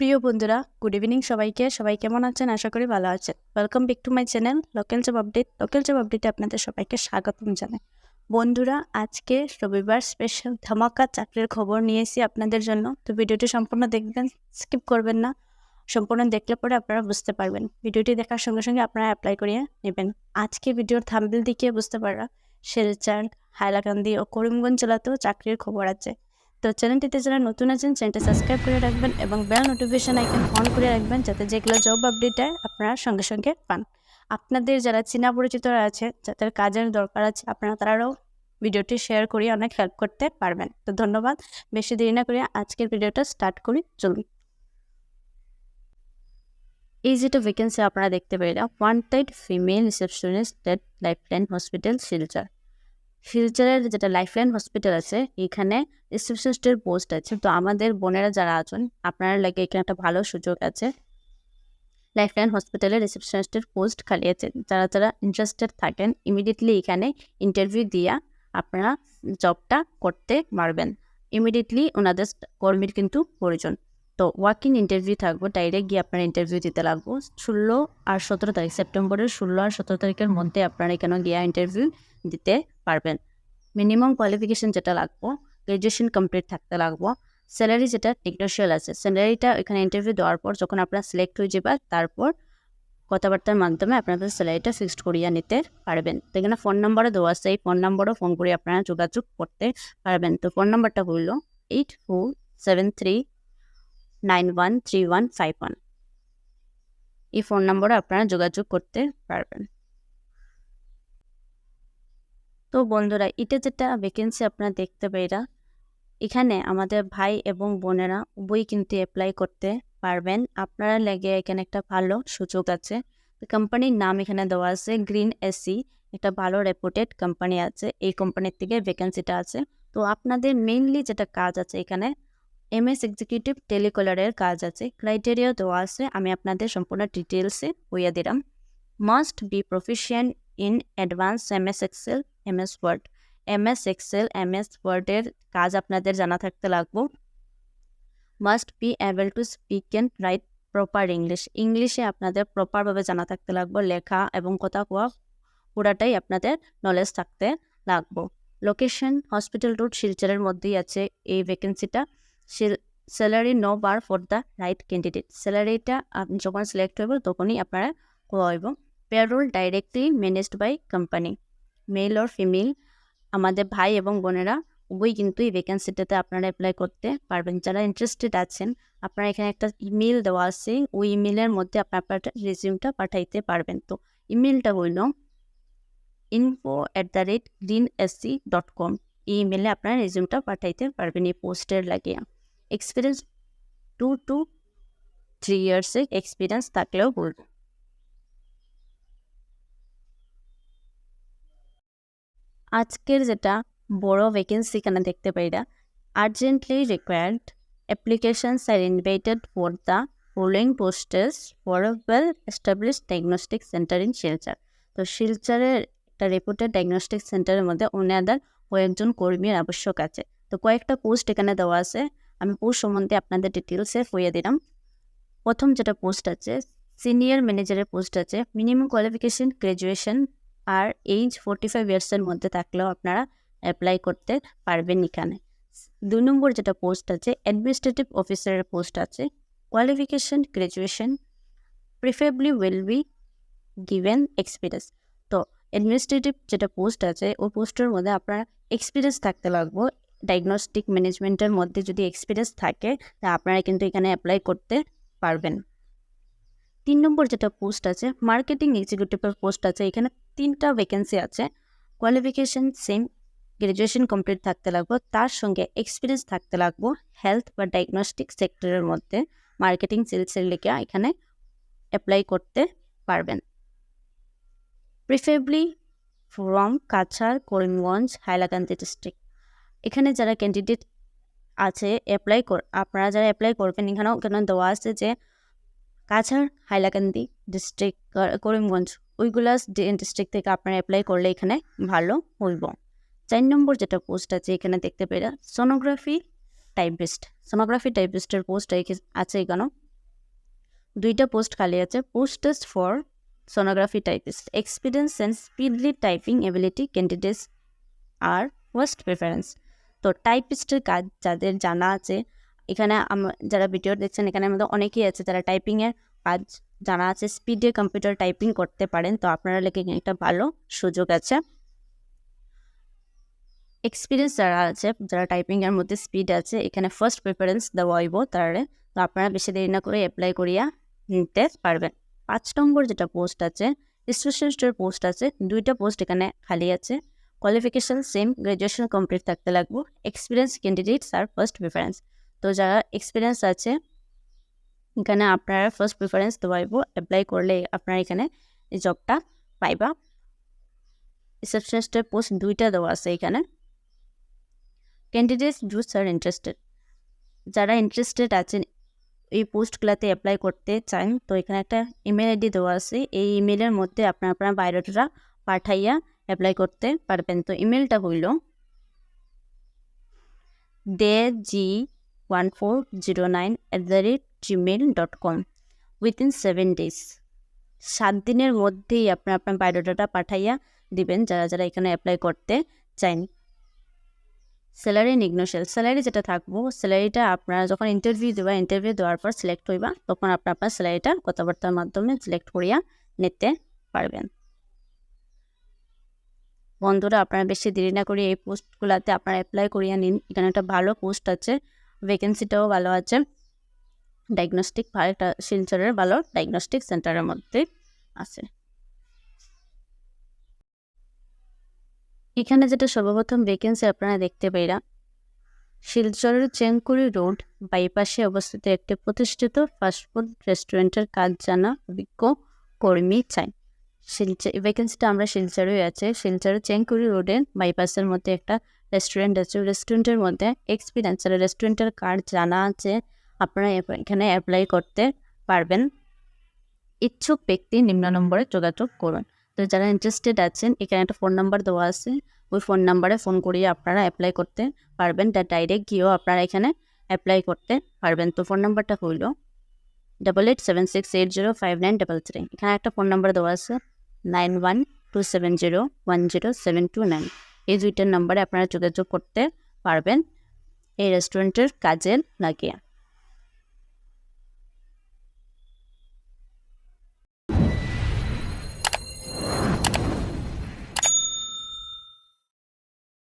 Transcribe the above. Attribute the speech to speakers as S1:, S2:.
S1: প্রিয় বন্ধুরা good evening সবাইকে। সবাই কেমন আছেন? আশা করি ভালো আছেন। Welcome back to my channel local job update local job আপডেটে আপনাদের সবাইকে স্বাগতম জানাই। বন্ধুরা, আজকে রবিবার স্পেশাল ধামাকা চাকরির খবর নিয়ে এসেছি আপনাদের জন্য। তো ভিডিওটি সম্পূর্ণ দেখবেন স্কিপ করবেন না। সম্পূর্ণ দেখলে পরে আপনারা বুঝতে পারবেন। ভিডিওটি দেখার সঙ্গে সঙ্গে আপনারা অ্যাপ্লাই করিয়ে নেবেন। আজকে ভিডিওর থাম্বেল দিকে বুঝতে পারা শিলচর, হাইলাকান্দি ও করিমগঞ্জ জেলাতেও চাকরির খবর আছে। তো চ্যানেলটিতে যারা নতুন আছেন, চ্যানেলটি সাবস্ক্রাইব করে রাখবেন এবং বেল নোটিফিকেশন আইকন অন করে রাখবেন যাতে যেগুলো জব আপডেট হয় আপনারা সঙ্গে সঙ্গে পান। আপনাদের যারা চীনা পরিচিতরা আছে, যাদের কাজের দরকার আছে, আপনারা তারাও ভিডিওটি শেয়ার করিয়ে অনেক হেল্প করতে পারবেন। তো ধন্যবাদ। বেশি দেরি না করে আজকের ভিডিওটা স্টার্ট করি। চলুন। এই যেটা ভ্যাকেন্সি আপনারা দেখতে পেলেন wanted female receptionist date Lifeline hospital Silchar শিলচরের যেটা লাইফলাইন হসপিটাল আছে, এখানে রিসেপশনিস্টের পোস্ট আছে। তো আমাদের বোনেরা যারা আছেন, আপনারা লাগে এখানে একটা ভালো সুযোগ আছে। লাইফলাইন হসপিটালে রিসেপশনিস্টের পোস্ট খালি আছে। যারা যারা ইন্টারেস্টেড থাকেন ইমিডিয়েটলি এখানে ইন্টারভিউ দিয়া আপনারা জবটা করতে পারবেন। ইমিডিয়েটলি ওনাদের কর্মীর কিন্তু প্রয়োজন। তো ওয়াকিং ইন্টারভিউ থাকব ডাইরেক্ট গিয়ে আপনারা ইন্টারভিউ দিতে লাগবো। ষোলো আর সতেরো তারিখ, সেপ্টেম্বরের ষোলো আর সতেরো তারিখের মধ্যে আপনারা এখানে গিয়ে ইন্টারভিউ দিতে পারবেন? মিনিমাম কোয়ালিফিকেশন যেটা লাগবো গ্রাজুয়েশন কমপ্লিট থাকতে লাগবো। স্যালারি যেটা নেগোশিয়াল আছে স্যালারিটা এখানে ইন্টারভিউ দেওয়ার পর যখন আপনারা সিলেক্ট হয়ে যাবে তারপর কথাবার্তার মাধ্যমে আপনাদের স্যালারিটা ফিক্সড করিয়া নিতে পারবেন। তো এখানে ফোন নাম্বারও দেওয়া আছে, এই ফোন নাম্বারও ফোন করে আপনারা যোগাযোগ করতে পারবেন। তো ফোন নাম্বারটা হইল eight four seven three nine one three one five one এই ফোন নম্বরে আপনারা যোগাযোগ করতে পারবেন। তো বন্ধুরা, এটা যেটা ভ্যাকেন্সি আপনারা দেখতে পাইরা এখানে আমাদের ভাই এবং বোনেরা উভয় কিন্তু অ্যাপ্লাই করতে পারবেন। আপনারা লেগে এখানে একটা ভালো সুযোগ আছে। কোম্পানির নাম এখানে দেওয়া আছে গ্রিন এসি একটা ভালো রেপুটেড কোম্পানি আছে। এই কোম্পানির থেকে ভ্যাকেন্সিটা আছে। তো আপনাদের মেইনলি যেটা কাজ আছে এখানে এম এস এক্সিকিউটিভ টেলিকলারের কাজ আছে। ক্রাইটেরিয়া দেওয়া আছে, আমি আপনাদের সম্পূর্ণ ডিটেলসে বইয়া দিলাম। Must be proficient in advance M S Excel M S Word M S Excel M S ওয়ার্ডের কাজ আপনাদের জানা থাকতে লাগবো। Must be able to speak and write proper English ইংলিশে আপনাদের প্রপারভাবে জানা থাকতে লাগবো, লেখা এবং কথা কোয়া পুরাটাই আপনাদের নলেজ থাকতে লাগবো। লোকেশন হসপিটাল রোড শিলচরের মধ্যেই আছে এই ভ্যাকেন্সিটা salary no bar for the right candidate স্যালারিটা আপনি যখন সিলেক্ট হইব, তখনই আপনারা হইব। Payroll directly managed by company male or female আমাদের ভাই এবং বোনেরা উভয় কিন্তু এই ভ্যাকেন্সিটাতে আপনারা অ্যাপ্লাই করতে পারবেন। যারা ইন্টারেস্টেড আছেন, আপনারা এখানে একটা ইমেল দেওয়া আছে, ওই ইমেলের মধ্যে আপনার আপনার রেজিউমটা পাঠাইতে পারবেন। তো ইমেলটা হইল info at the rate green SC dot com এই ইমেলে আপনারা রেজিউমটা পাঠাইতে পারবেন, এই পোস্টের লাগিয়ে এক্সপিরিয়েন্স টু টু থ্রি ইয়ার্সের এক্সপিরিয়েন্স থাকলেও বলব আজকের যেটা বড় ভ্যাকেন্সি এখানে দেখতে পাইরা urgently required applications are invited for the following posts for a well establish diagnostic centre in Silchar তো শিলচরের একটা রেপুটেড ডায়াগনস্টিক সেন্টারের মধ্যে ওনাদের কয়েকজন কর্মীর আবশ্যক আছে। তো কয়েকটা পোস্ট এখানে দেওয়া আছে। আমি পোস্ট সম্বন্ধে আপনাদের ডিটেলসে হইয়ে দিলাম। প্রথম যেটা পোস্ট আছে সিনিয়র ম্যানেজারের পোস্ট আছে মিনিমাম কোয়ালিফিকেশন গ্র্যাজুয়েশন আর এইজ ফোর্টি ফাইভ ইয়ার্সের মধ্যে থাকলেও আপনারা অ্যাপ্লাই করতে পারবেন এখানে। দুই নম্বর যেটা পোস্ট আছে অ্যাডমিনিস্ট্রেটিভ অফিসারের পোস্ট আছে qualification graduation preferably will be given experience তো অ্যাডমিনিস্ট্রেটিভ যেটা পোস্ট আছে ওই পোস্টের মধ্যে আপনার এক্সপিরিয়েন্স থাকতে লাগবো ডায়াগনস্টিক ম্যানেজমেন্টের মধ্যে যদি এক্সপিরিয়েন্স থাকে, তা আপনারা কিন্তু এখানে অ্যাপ্লাই করতে পারবেন। তিন নম্বর যেটা পোস্ট আছে মার্কেটিং এক্সিকিউটিভের পোস্ট আছে, এখানে তিনটা ভ্যাকেন্সি আছে। কোয়ালিফিকেশন সেম গ্র্যাজুয়েশন কমপ্লিট থাকতে লাগবো, তার সঙ্গে এক্সপিরিয়েন্স থাকতে লাগবো হেলথ বা ডায়াগনস্টিক সেক্টরের মধ্যে মার্কেটিং সেলসের লেগে এখানে অ্যাপ্লাই করতে পারবেন। Preferably from Cachar Karimganj Hailakandi district এখানে যারা ক্যান্ডিডেট আছে অ্যাপ্লাই কর, আপনারা যারা অ্যাপ্লাই করবেন, এখানেও কেন দেওয়া আছে যে কাছাড়, হাইলাকান্দি ডিস্ট্রিক্ট করিমগঞ্জ, ওইগুলা ডিস্ট্রিক্ট থেকে আপনারা অ্যাপ্লাই করলে এখানে ভালো হইব। চার নম্বর যেটা পোস্ট আছে, এখানে দেখতে পেরা সোনোগ্রাফি টাইপিস্ট সোনোগ্রাফি টাইপিস্টের পোস্ট আছে এখানেও। দুইটা পোস্ট খালি আছে post for sonography typist experience and speedly typing ability candidates are first preference তো টাইপিস্টের কাজ যাদের জানা আছে, এখানে যারা ভিডিও দেখছেন, এখানে আমাদের অনেকেই আছে যারা টাইপিংয়ের কাজ জানা আছে স্পিডে কম্পিউটার টাইপিং করতে পারেন, তো আপনারা লেগে একটা ভালো সুযোগ আছে। এক্সপিরিয়েন্স যারা আছে, যারা টাইপিংয়ের মধ্যে স্পিড আছে, এখানে ফার্স্ট প্রিফারেন্স দেওয়া হইব তারে তো আপনারা বেশি দেরি না করে অ্যাপ্লাই করিয়া নিতে পারবেন। পাঁচ নম্বর যেটা পোস্ট আছে স্পেশালিস্টের পোস্ট আছে, দুইটা পোস্ট এখানে খালি আছে। কোয়ালিফিকেশান সেম গ্র্যাজুয়েশন কমপ্লিট থাকতে লাগবো। Experience candidates are first preference তো যারা এক্সপিরিয়েন্স আছে, এখানে আপনারা ফার্স্ট প্রিফারেন্স দেওয়া হইব অ্যাপ্লাই করলে আপনারা এখানে এই জবটা পাইবা। রিসেপশনিস্টের পোস্ট দুইটা দেওয়া আছে এখানে। ক্যান্ডিডেটস জুস আর ইন্টারেস্টেড যারা ইন্টারেস্টেড আছেন, এই পোস্টগুলোতে অ্যাপ্লাই করতে চান, তো এখানে একটা ইমেল আইডি দেওয়া আছে। এই ইমেলের মধ্যে আপনার আপনার বায়োডাটা পাঠাইয়া অ্যাপ্লাই করতে পারবেন। তো ইমেলটা হইল D G one four zero nine at the rate Gmail dot com. Within seven days সাত দিনের মধ্যেই আপনার আপনার বায়োডাটা পাঠাইয়া দিবেন যারা যারা এখানে অ্যাপ্লাই করতে চান। স্যালারি নিগনোশিয়াল স্যালারি যেটা থাকব স্যালারিটা আপনারা যখন ইন্টারভিউ দেবা ইন্টারভিউ দেওয়ার পর সিলেক্ট হইবা, তখন আপনার আপনার স্যালারিটা কথাবার্তার মাধ্যমে সিলেক্ট করিয়া নিতে পারবেন। বন্ধুরা, আপনারা বেশি দেরি না করে এই পোস্টগুলোতে আপনারা অ্যাপ্লাই করিয়া নিন। এখানে একটা ভালো পোস্ট আছে ভ্যাকেন্সিটাও ভালো আছে। ডায়াগনস্টিক একটা শিলচরের ভালো ডায়াগনস্টিক সেন্টারের মধ্যে আছে। এখানে যেটা সর্বপ্রথম ভ্যাকেন্সি আপনারা দেখতে পাইরা, শিলচরের চেঙ্কুরি রোড বাইপাসে অবস্থিত একটি প্রতিষ্ঠিত ফাস্টফুড রেস্টুরেন্টের কাজ জানা অভিজ্ঞ কর্মী চাই। শিলচর ভ্যাকেন্সিটা আমরা শিলচরেই আছে। শিলচরের চেঙ্কুরি রোডের বাইপাসের মধ্যে একটা রেস্টুরেন্ট আছে। রেস্টুরেন্টের মধ্যে এক্সপিরিয়েন্স রেস্টুরেন্টের কার্ড জানা আছে। আপনারা এখানে অ্যাপ্লাই করতে পারবেন। ইচ্ছুক ব্যক্তি নিম্ন নম্বরে যোগাযোগ করুন। তো যারা ইন্টারেস্টেড আছেন, এখানে একটা ফোন নাম্বার দেওয়া আছে। ওই ফোন নাম্বারে ফোন করিয়ে আপনারা অ্যাপ্লাই করতে পারবেন। তা ডাইরেক্ট গিয়েও আপনারা এখানে অ্যাপ্লাই করতে পারবেন। তো ফোন নাম্বারটা হইল double eight seven six eight zero five nine double three এখানে একটা ফোন নাম্বার দেওয়া আছে। Nine one two seven zero one zero seven two nine. এই দুইটার নম্বরে আপনারা যোগাযোগ করতে পারবেন। এই রেস্টুরেন্টের কাজে লাগিয়ে